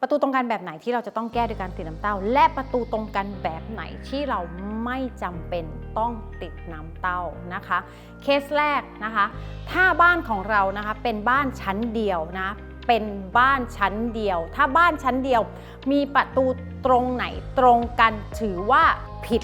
ประตูตรงกันแบบไหนที่เราจะต้องแก้โดยการติดน้ำเต้า และประตูตรงกันแบบไหนที่เราไม่จำเป็นต้องติดน้ำเต้านะคะ เคสแรกนะคะ ถ้าบ้านของเรานะคะเป็นบ้านชั้นเดียวนะเป็นบ้านชั้นเดียว ถ้าบ้านชั้นเดียว มีประตูตรงไหนตรงกันถือว่าผิด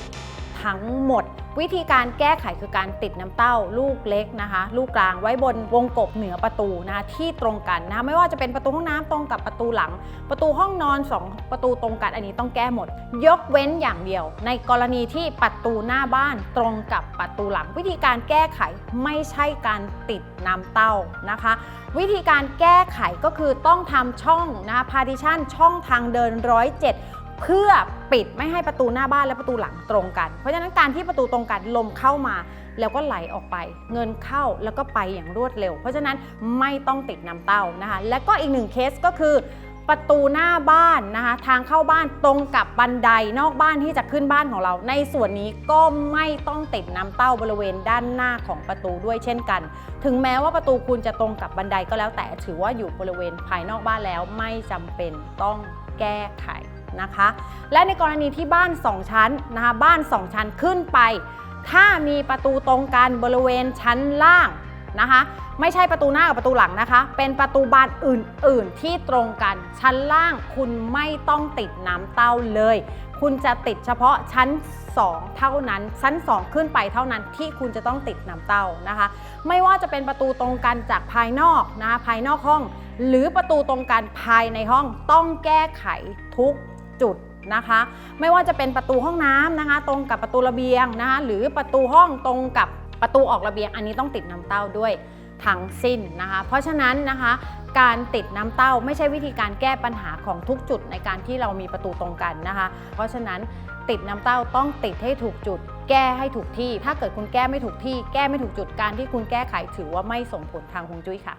ทั้งหมด วิธีการแก้ไขคือการติดน้ำเต้าลูกเล็กนะคะ ลูกกลางไว้บนวงกบเหนือประตูนะคะที่ตรงกันนะคะไม่ว่าจะเป็นประตูห้องน้ำตรงกับประตูหลัง ประตูห้องนอน 2 ประตูตรงกันอันนี้ต้องแก้หมด ยกเว้นอย่างเดียว ในกรณีที่ประตูหน้าบ้านตรงกับประตูหลัง วิธีการแก้ไขไม่ใช่การติดน้ำเต้านะคะ วิธีการแก้ไขก็คือต้องทำช่องนะคะ partition ช่องทางเดิน 107 เพื่อปิดไม่ให้ประตูหน้าบ้านและประตูหลังตรงกัน เพราะฉะนั้นการที่ประตูตรงกันลมเข้ามา แล้วก็ไหลออกไป เงินเข้าแล้วก็ไปอย่างรวดเร็ว เพราะฉะนั้นไม่ต้องติดน้ำเต้านะคะ และก็อีกหนึ่งเคสก็คือประตูหน้าบ้านนะคะทางเข้าบ้านตรงกับบันไดนอกบ้านที่จะขึ้นบ้านของเรา ในส่วนนี้ก็ไม่ต้องติดน้ำเต้าบริเวณด้านหน้าของประตูด้วยเช่นกัน ถึงแม้ว่าประตูคุณจะตรงกับบันไดก็แล้วแต่ถือว่าอยู่บริเวณภายนอกบ้านแล้วไม่จำเป็นต้องแก้ไข นะคะ และในกรณีที่บ้าน 2 ชั้นนะคะบ้าน 2 ชั้นขึ้นไป ถ้ามีประตูตรงกันบริเวณชั้นล่างนะคะไม่ใช่ประตูหน้ากับประตูหลังนะคะ เป็นประตูบานอื่น ๆ ที่ตรงกัน ชั้นล่างคุณไม่ต้องติดน้ำเต้าเลย คุณจะติดเฉพาะชั้น 2 เท่านั้น ชั้น 2 ขึ้นไปเท่านั้นที่คุณจะต้องติดน้ำเต้านะคะ ไม่ว่าจะเป็นประตูตรงกันจากภายนอกนะคะภายนอกห้อง หรือประตูตรงกันภายในห้องต้องแก้ไขทุก จุดนะคะ ไม่ว่าจะเป็นประตูห้องน้ำนะคะ ตรงกับประตูระเบียงนะคะหรือประตูห้องตรงกับประตูออกระเบียง อันนี้ต้องติดน้ำเต้าด้วยทั้งสิ้นนะคะ เพราะฉะนั้นนะคะ การติดน้ำเต้าไม่ใช่วิธีการแก้ปัญหาของทุกจุดในการที่เรามีประตูตรงกันนะคะ เพราะฉะนั้นติดน้ำเต้าต้องติดให้ถูกจุด แก้ให้ถูกที่ ถ้าเกิดคุณแก้ไม่ถูกที่ แก้ไม่ถูกจุดการที่คุณแก้ไขถือว่าไม่ส่งผลทางฮวงจุ้ยค่ะ